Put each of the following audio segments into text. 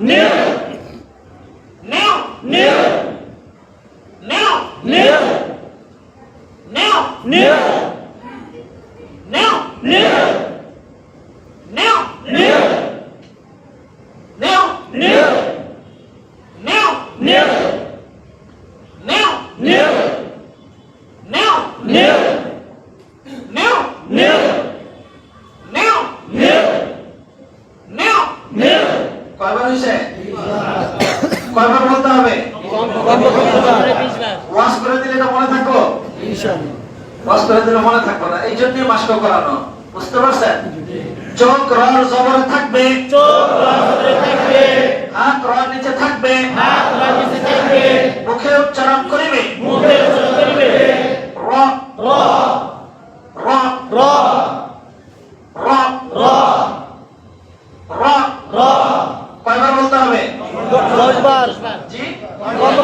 new. কয়বার বলতে হবে? ওয়াশ করে দিলে এটা মনে থাকব ওয়াশ করে দিলে মনে থাকব না। এই জন্যই মাস্ক করানো। বুঝতে পারছেন? চোখ রর জবরে থাকবে। হাত রর নিচে থাকবে। মুখে উচ্চারণ করিবে। র র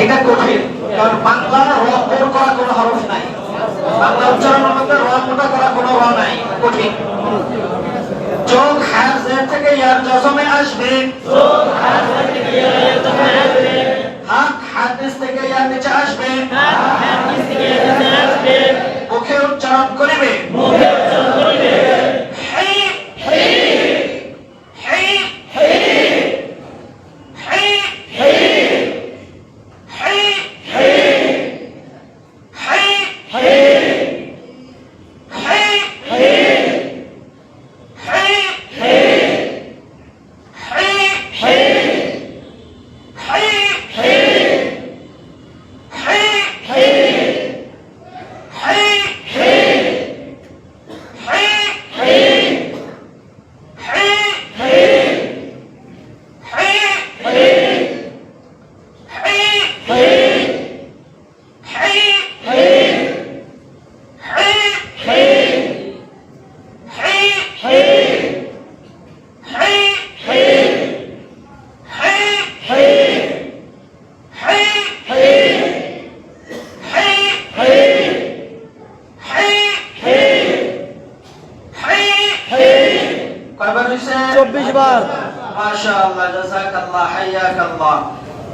এটা চোখ থেকে ইয়ার আসবে। হাত হাদিস থেকে ইয়ার নিচে আসবে।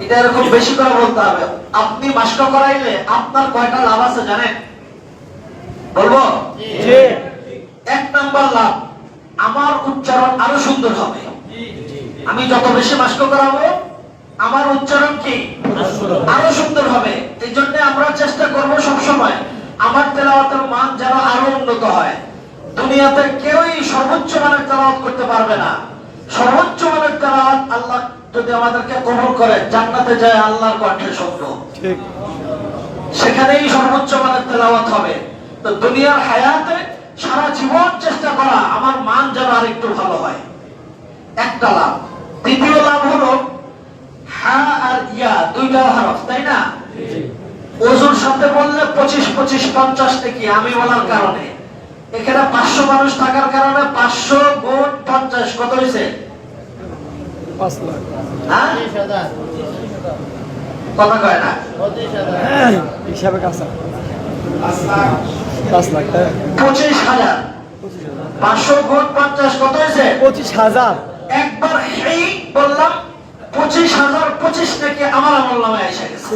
এটা এরকম বেশি করে বলতে হবে। আপনি মাস্ক করাইলে আপনার কয়টা লাভ আছে জানেন? বলব? এক নাম্বার লাভ আমার উচ্চারণ আরও সুন্দর হবে। আমি যত বেশি মাস্ক করাবো আমার উচ্চারণ কি? আরও সুন্দর হবে। এই জন্য আমরা চেষ্টা করব সব সময় আমার তেলাওয়াতের মান যেন আরও উন্নত হয়। দুনিয়াতে কেউই সর্বোচ্চ মানের তেলাওয়াত করতে পারবে না। সর্বোচ্চ মানের তেলাওয়াত আল্লাহ যদি আমাদেরকে কবুল করে জান্নাতে যায় আল্লাহর কণ্ঠে শব্দ। সেখানেই সর্বোচ্চ মানের তেলাওয়াত হবে। তো দুনিয়ার হায়াতে সারা জীবন চেষ্টা করা আমার মান যেন আরেকটু ভালো হয়। একটা লাভ। দ্বিতীয় লাভ হলো হা আর ইয়া দুইটা হরফ তাই না? ওজুর সাথে বললে পঁচিশ পঁচিশ পঞ্চাশ থেকে আমি বলার কারণে। এখানে পাঁচশো মানুষ থাকার কারণে পাঁচশো গুণ পঞ্চাশ কত হয়েছে পাঁচ লাখ। হ্যাঁ? কথা কয় না? হিসাবে কাঁচা। পাঁচ লাখ। হ্যাঁ। পঁচিশ হাজার। পাঁচশো গুণ পঞ্চাশ কত হয়েছে? পঁচিশ হাজার। একবার এই বললাম পঁচিশ হাজার পঁচিশ আমার আমল নামে এসে গেছে।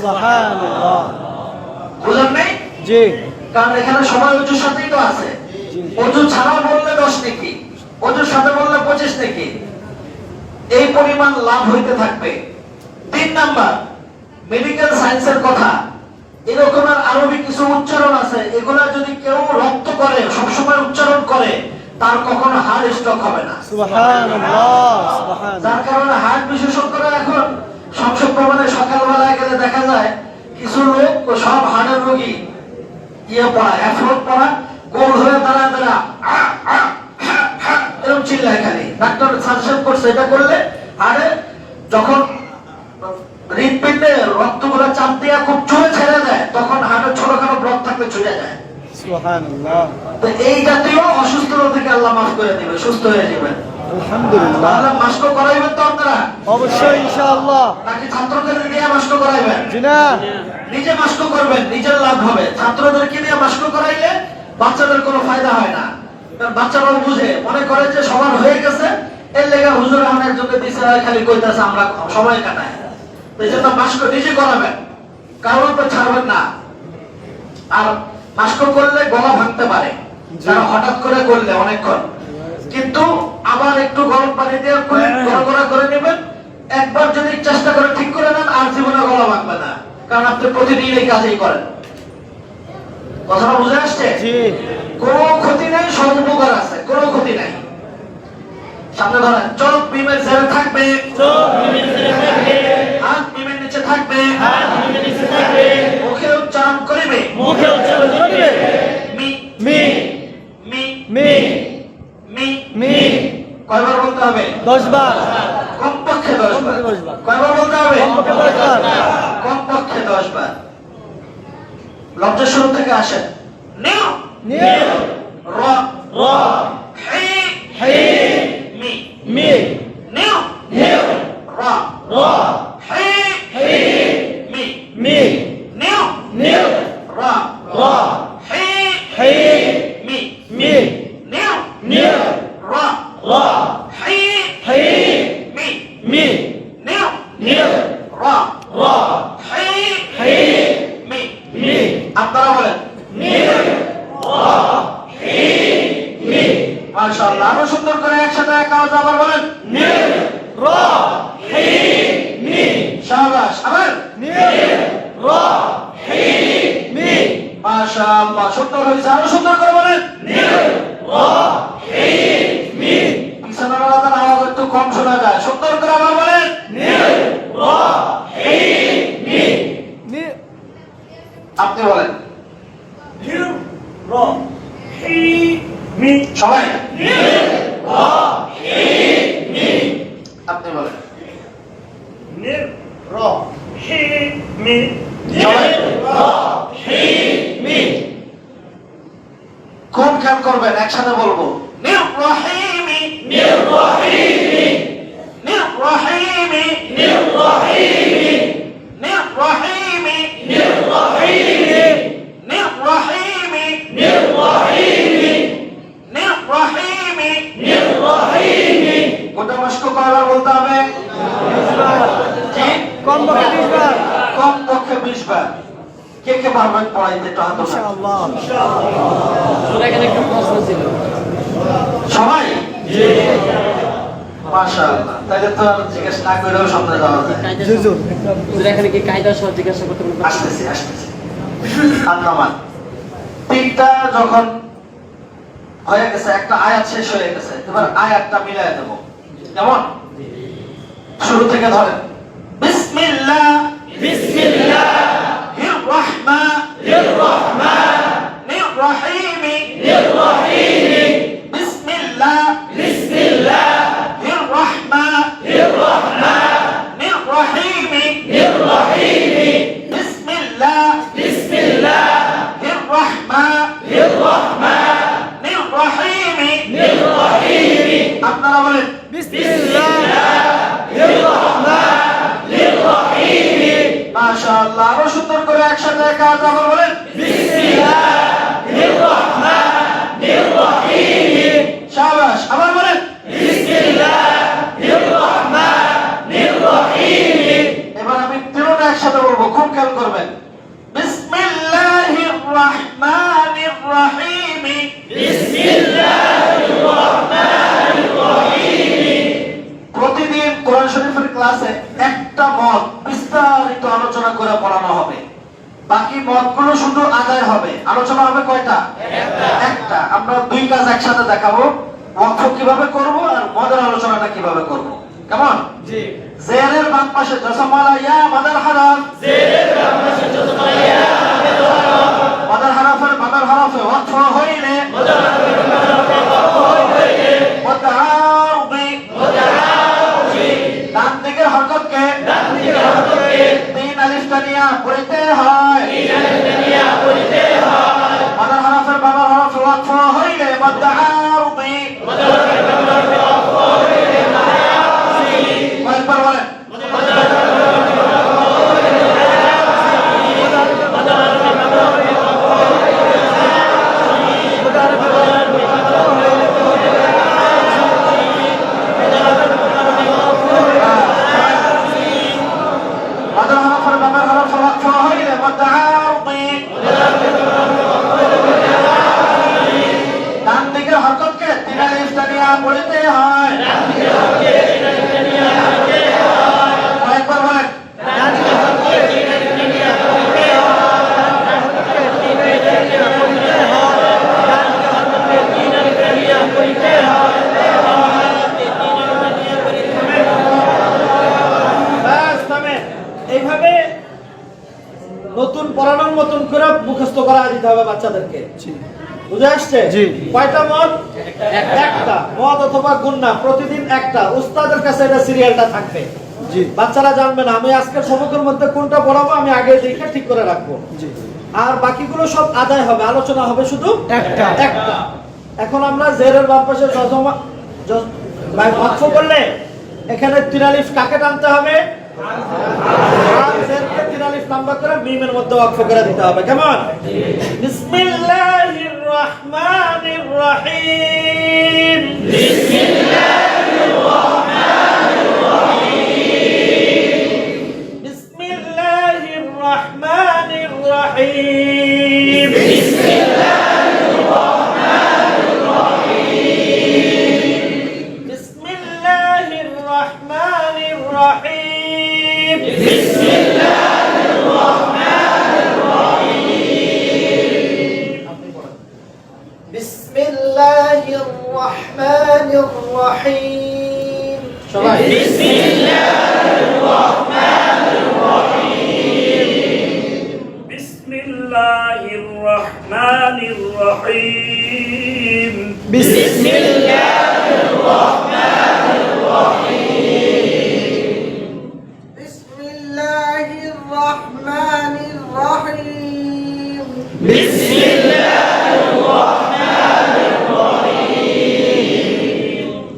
বুঝলেন নেই? জি। কারণ এখানে সবাই অজুর সাথেই তো আছে। অজু ছাড়া বললে দশ নাকি অজুর সাথে বললে পঁচিশ নাকি এই পরিমাণ লাভ হইতে থাকবে। তিন নাম্বার মেডিকেল সায়েন্সের কথা। এরকম আরবি কিছু উচ্চারণ আছে এগুলা যদি কেউ রক্ত করে সবসময় উচ্চারণ করে তার কখনো হার্ট স্ট্রোক হবে না। যার কারণে হার্ট বিশেষজ্ঞরা এখন সংসদ ভবনে সকালবেলায় গেলে দেখা যায় কিছু লোক সব হার্টের রোগী ইয়ে পড়া অ্যাফ্রোড পড়া গোল হয়ে দাঁড়া দাঁড়া এরকম চিল্লায় খালি। ডাক্তার সাজেশন করছে এটা করলে আরে যখন হৃদপিণ্ডে চাপ দিয়ে খুব ছেড়ে দেয় তখন ব্লক থাকলে যায়। তো এই জাতীয় অসুস্থ রোগীকে আল্লাহ মাফ করে দিবে সুস্থ হয়ে যাবেন। নিজে মাস্ক করবেন নিজের লাভ হবে। ছাত্রদেরকে নিয়ে মাস্ক করাইলে বাচ্চাদের কোনো ফায়দা হয় না। বাচ্চারাও বুঝে। মনে করে যে সবার হয়ে গেছে এর লেগে হুজুর একজনকে খালি কইতাছে আমরা সময় তো এই জন্য মাস্ক নিজে করাবেন কারণ তো ছাড়বেন না। আর মাস্ক করলে গলা ভাঙতে পারে। যারা হঠাৎ করে করলে অনেকক্ষণ। কিন্তু আবার একটু গরম পানি দিয়ে কুলি গড়গড়া করে নেবেন। একবার যদি চেষ্টা করে ঠিক করে নেন আর জীবনে গলা ভাঙবে না। কারণ আপনি প্রতিদিন এই কাজই করেন। কথাটা বুঝে আসছে? কোনো ক্ষতি নাই সব উপকার আছে কোনো ক্ষতি নাই। সামনে ধরেন চোখ বিমের ছেড়ে থাকবে। হাত বিমের নিচে থাকবে। মুখে উচ্চারণ করিবে। মুখে উচ্চারণ করবে। মি মি মি মি মি মি। কয়বার বলতে হবে? দশ বার কমপক্ষে দশ বার। কয়বার বলতে হবে? কমপক্ষে দশ বার। কমপক্ষে দশ বার লজ্জা শুরু থেকে আসে। নিউ নিউ র। র। হি। হি। মি। মি। নিও নিয়ে র র হি হি মি মি নিও নিয়ে র র হি হি মি মি নিও নিয়ে র র হি হি মি মি নিও নিয়ে র র হি হি মি মি আপনারা বলেন নিয়ে মি মাশাআল্লাহ আরও সুন্দর করে একসাথে এক আওয়াজ আবার বলেন নিয়ে র হি মি শাবাশ আবার নিয়ে র হি মি। মাশাআল্লাহ সুন্দর হয়েছে আরও সুন্দর করে বলেন নিয়ে র হি মি। বিছানার আলাদার আওয়াজ একটু কম শোনা যায়। সুন্দর করে আবার বলেন নিয়ে র হি মি। নিয়ে আপনি বলেন নিয়ে র হি মি। সবাই। আপনি বলেন। কোন খেয়াল করবেন? একসাথে বলব। নির রহিমি নিয়ে র হি মি নির রহিমি নিয়ে র হি মি নির রহিমি নিয়ে র হি মি নির রহিমি নিয়ে র হি মি নির রহিমি নিয়ে র হি মি গোটা মাস্ক কয়বার বলতে হবে জি কম পক্ষে বিশ বার কম পক্ষে বিশ বার কে কে পারবেন পড়াইতে একটু হাত ইনশাআল্লাহ। এখানে একটা প্রশ্ন ছিল। সবাই? তাহলে তো আর জিজ্ঞেস না করেও সামনে যাওয়া যায়। কায়দা জুজুর হুজুর এখানে কি কায়দা সহ জিজ্ঞাসা করতে আসতেছি আসতেছি। আন্দামান তিনটা যখন হয়ে গেছে একটা আয়াত শেষ হয়ে গেছে এবার আয়াতটা মিলাই দেব। কেমন? শুরু থেকে ধরেন। বিসমিল্লাহ। للرحمة للرحمة. للرحيم. للرحيم. ক্লাসে একটা মত বিস্তারিত আলোচনা করে পড়ানো হবে। বাকি মতগুলো শুধু আদায় হবে। আলোচনা হবে কয়টা? একটা। আমরা দুই কাজ একসাথে দেখাবো। ওয়াক্ফ কীভাবে করব আর মদের আলোচনাটা কীভাবে করব। কেমন? জি। জেরের বাম পাশে জসমালা ইয়া মাদার হারাম জেরের রামাশে যতমাইয়া মাদার হারাফের মাদার হারাফে ওয়াক্ফ হইলে। মদা মুতাআরদি মদা তিন আলিস্তানিয়া পড়িতে হয়। তিন আলিস্তানিয়া পড়িতে হয়। আদার হরফের বাবা হরফ লক্ষ হইলে বাদ্দা আলিফ টানিয়া হয়। এইভাবে নতুন পড়ানোর মতন করে মুখস্থ করা দিতে হবে বাচ্চাদেরকে। বুঝে আসছে? কয়টা মত একটা। মত অথবা গুন্না প্রতিদিন একটা। উস্তাদের কাছে এটা সিরিয়ালটা থাকবে। বাচ্চারা জানবে না আমি আজকের সবকের মধ্যে কোনটা পড়াবো আমি আগে দেখে ঠিক করে রাখব। আর বাকিগুলো সব আদায় হবে আলোচনা হবে শুধু একটা। একটা। এখন আমরা জেরের বাম পাশে জজমা জ- করলে এখানে তিরালিফ কাকে টানতে হবে? তিরালিফ নাম্বার করে মিমের মধ্যে ওয়াকফ করে দিতে হবে। কেমন? বিসমিল্লাহির الرحمن الرحيم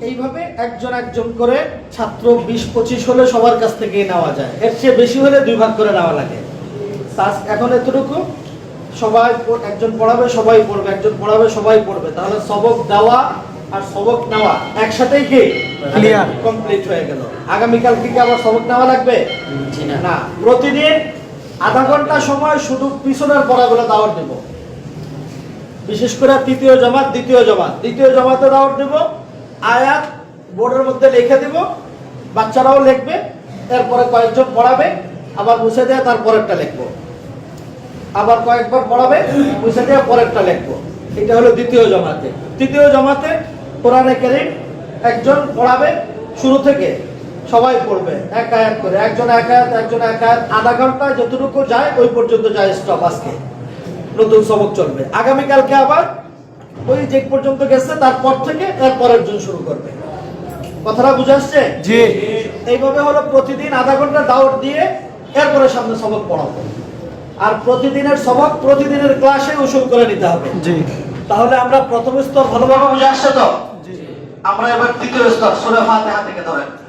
এইভাবে একজন একজন করে ছাত্র বিশ পঁচিশ হলে সবার কাছ থেকে নেওয়া যায়। এর চেয়ে বেশি হলে দুই ভাগ করে নেওয়া লাগে। এখন এতটুকু। সবাই একজন পড়াবে সবাই পড়বে। একজন পড়াবে সবাই পড়বে। তাহলে সবক দেওয়া আর সবক নেওয়া একসাথেই কি? ক্লিয়ার কমপ্লিট হয়ে গেল। আগামীকাল কি কি আবার সবক নেওয়া লাগবে? না। প্রতিদিন আধা ঘণ্টা সময় শুধু পিছনের পড়াগুলো দাওয়াত দেব। বিশেষ করে তৃতীয় জমাত, দ্বিতীয় জমাত। দ্বিতীয় জমাতে দাওয়াত দেব, আয়াত বোর্ডের মধ্যে লিখে দেব, বাচ্চারাও লিখবে, এরপরে কয়েকজন পড়াবে, আবার মুছে দেয় তার পরেরটা লিখব। আবার কয়েকবার পড়াবে, মুছে দিয়ে পরেরটা লিখব। এটা হলো দ্বিতীয় জমাতে। তৃতীয় জমাতে কোরআনে কারীম একজন পড়াবে, শুরু থেকে সবাই পড়বে। এক আয়াত করে। একজন এক আয়াত একজন এক আয়াত। আধা ঘন্টায় যতটুকু যায় ওই পর্যন্ত যায় স্টপ আজকে। নতুন সবক চলবে। আগামীকালকে আবার ওই যে পর্যন্ত গেছে তারপর থেকে এর পরের জন শুরু করবে। কথাটা বুঝে আসছে? জি। এইভাবে হলো প্রতিদিন আধা ঘণ্টা দাওয়াত দিয়ে এরপরে সামনে সবক পড়াবো। আর প্রতিদিনের সবক প্রতিদিনের ক্লাসে উসুল করে নিতে হবে। জি। তাহলে আমরা প্রথম স্তর ভালোভাবে বুঝে আসছে তো? আমরা এবার তৃতীয় স্তর সুরে ফাতিহা থেকে ধরেন।